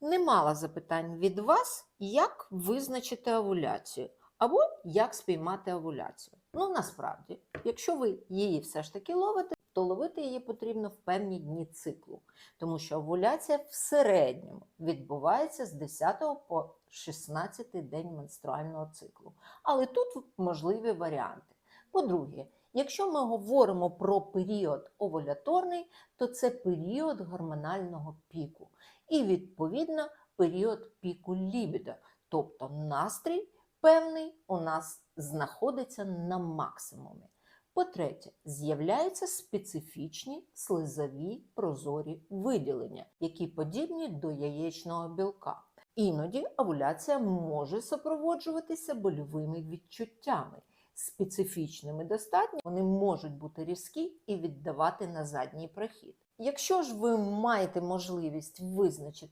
Немало запитань від вас, як визначити овуляцію або як спіймати овуляцію. Ну, насправді, якщо ви її все ж таки ловите, то ловити її потрібно в певні дні циклу, тому що овуляція в середньому відбувається з 10 по 16 день менструального циклу. Але тут можливі варіанти. По-друге, якщо ми говоримо про період овуляторний, то це період гормонального піку і, відповідно, період піку лібідо, тобто настрій певний у нас знаходиться на максимумі. По-третє, з'являються специфічні слизові прозорі виділення, які подібні до яєчного білка. Іноді овуляція може супроводжуватися больовими відчуттями. Специфічними достатньо, вони можуть бути різкі і віддавати на задній прохід. Якщо ж ви маєте можливість визначити